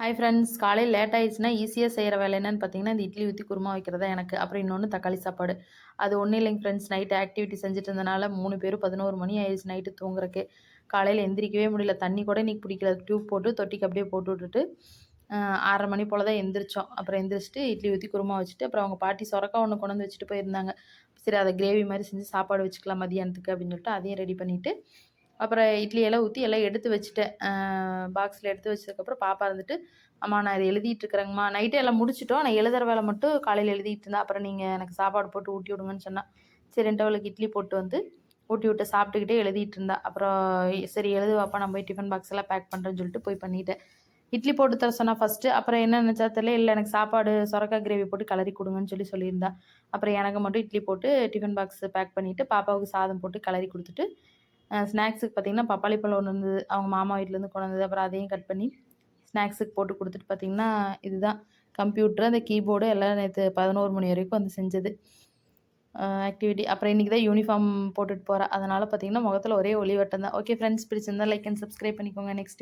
Hi friends காலையில் late ஆயிடுச்சுன்னா ஈஸியாக செய்கிற வேலை என்னென்னு பார்த்தீங்கன்னா இந்த இட்லி ஊற்றி குருமா வைக்கிறதா எனக்கு. அப்புறம் இன்னொன்று தக்காளி சாப்பாடு. அது ஒன்றும் இல்லைங்க ஃப்ரெண்ட்ஸ் நைட்டு ஆக்டிவிட்டி செஞ்சுட்டு இருந்தனால மூணு பேரும் பதினோரு மணி ஆயிடுச்சு நைட்டு தூங்குறக்கு காலையில் எந்திரிக்கவே முடியல. தண்ணி கூட இன்றைக்கி பிடிக்கல. டியூப் போட்டு தொட்டிக்கு அப்படியே போட்டு விட்டுட்டு ஆறரை மணி போல் தான் எந்திரிச்சோம். அப்புறம் எந்திரிச்சிட்டு இட்லி ஊற்றி குருமா வச்சுட்டு அப்புறம் அவங்க பாட்டி சொரக்கா ஒன்று கொண்டு வந்து வச்சுட்டு போயிருந்தாங்க. சரி அதை கிரேவி மாதிரி செஞ்சு சாப்பாடு வச்சுக்கலாம் மதியானத்துக்கு அப்படின்னு சொல்லிட்டு அதையும் ரெடி பண்ணிவிட்டு அப்புறம் இட்லி எல்லாம் ஊற்றி எல்லாம் எடுத்து வச்சுட்டேன். பாக்ஸில் எடுத்து வச்சதுக்கப்புறம் பாப்பா இருந்துட்டு அம்மா நான் இதை எழுதிட்டு இருக்கிறேங்கம்மா. நைட்டே எல்லாம் முடிச்சிட்டோம். நான் எழுதுற வேலை மட்டும் காலையில் எழுதிட்டு இருந்தேன். அப்புறம் நீங்கள் எனக்கு சாப்பாடு போட்டு ஊட்டி விடுங்கன்னு சொன்னால் சரின்ட்டு அவளுக்கு இட்லி போட்டு வந்து ஊட்டி விட்டு சாப்பிட்டுக்கிட்டே எழுதிட்டு இருந்தா. அப்புறம் சரி எழுதுவாப்பா நான் போய் டிஃபன் பாக்ஸ் எல்லாம் பேக் பண்ணுறேன்னு சொல்லிட்டு போய் பண்ணிட்டேன். இட்லி போட்டு தர சொன்னா ஃபஸ்ட்டு அப்புறம் என்ன நினச்சா தெரியல. இல்லை எனக்கு சாப்பாடு சொரக்காய் கிரேவி போட்டு கலரி கொடுங்கன்னு சொல்லி சொல்லியிருந்தா. அப்புறம் எனக்கு மட்டும் இட்லி போட்டு டிஃபன் பாக்ஸ் பேக் பண்ணிவிட்டு பாப்பாவுக்கு சாதம் போட்டு கலரி கொடுத்துட்டு ஸ்நாக்ஸுக்கு பார்த்தீங்கன்னா பப்பாளி பழம் ஒன்று இருந்தது. அவங்க மாமா வீட்டிலேருந்து கொண்டு வந்தது. அப்புறம் அதையும் கட் பண்ணி ஸ்நாக்ஸுக்கு போட்டு கொடுத்துட்டு பார்த்தீங்கன்னா இதுதான். கம்ப்யூட்டர் அந்த கீபோர்டு எல்லாம் நேற்று பதினோரு மணி வரைக்கும் வந்து செஞ்சது. ஆக்டிவிட்டி அப்புறம் இன்றைக்கி தான் யூனிஃபார்ம் போட்டுட்டு போகிறேன் அதனால் பார்த்தீங்கன்னா முகத்தில் ஒரே ஒளிவட்டம் தான். ஓகே ஃப்ரெண்ட்ஸ் பிடிச்சிருந்தா லைக் அண்ட் சப்ஸ்கிரைப் பண்ணிக்கோங்க. நெக்ஸ்ட்